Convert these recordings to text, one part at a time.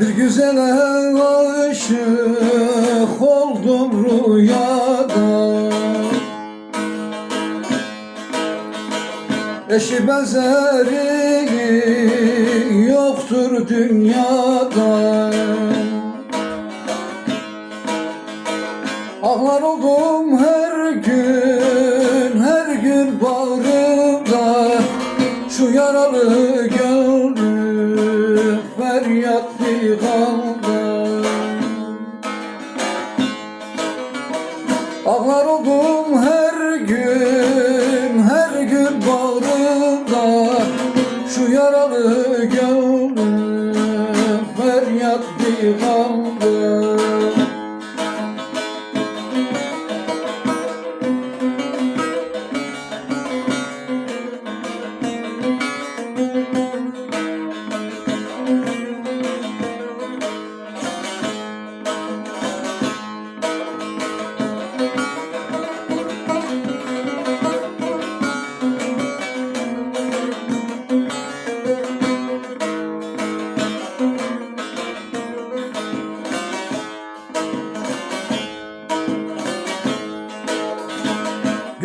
Bir güzele aşık oldum rüyada. Eşi benzeri yoktur dünyada. Ağlar oldum gün, her gün bağrımda Şu yaralı gönlüm feryat figanda Ağlar oldum her gün, her gün bağrımda Şu yaralı gönlüm feryat figanda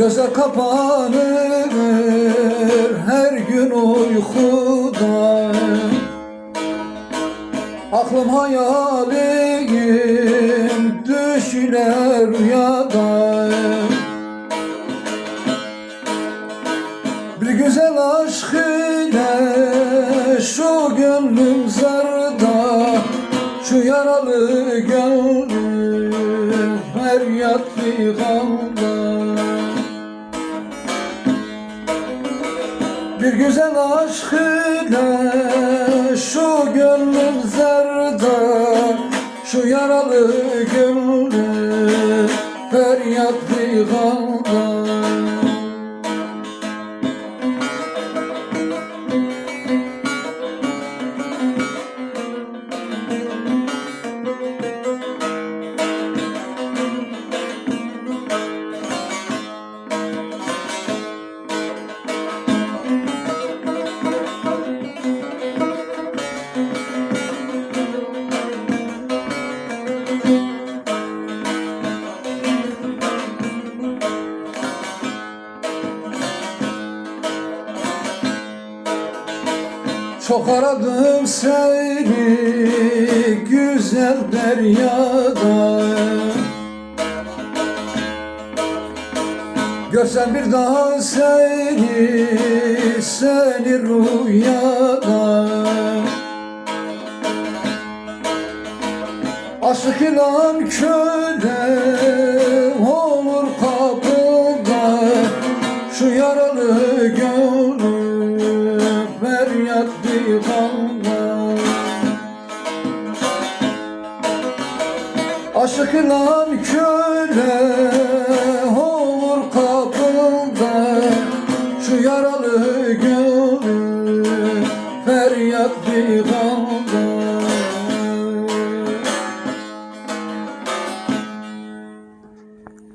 Göze kapanır her gün uykuda. Aklım hayalim düşler rüyada. Bir güzel aşk ile şu gönlüm zarda. Şu yaralı gönlüm feryat figanda Bir güzel aşk ile şu gönlüm zerda Şu yaralı gönlüm feryat figanda Çok aradım seni güzel deryada. Görsem bir daha seni, seni rüyada. Aşık ilan köle feryat divanda Aşık ilan köle olur kapıda Şu yaralı gönlüm feryat divanda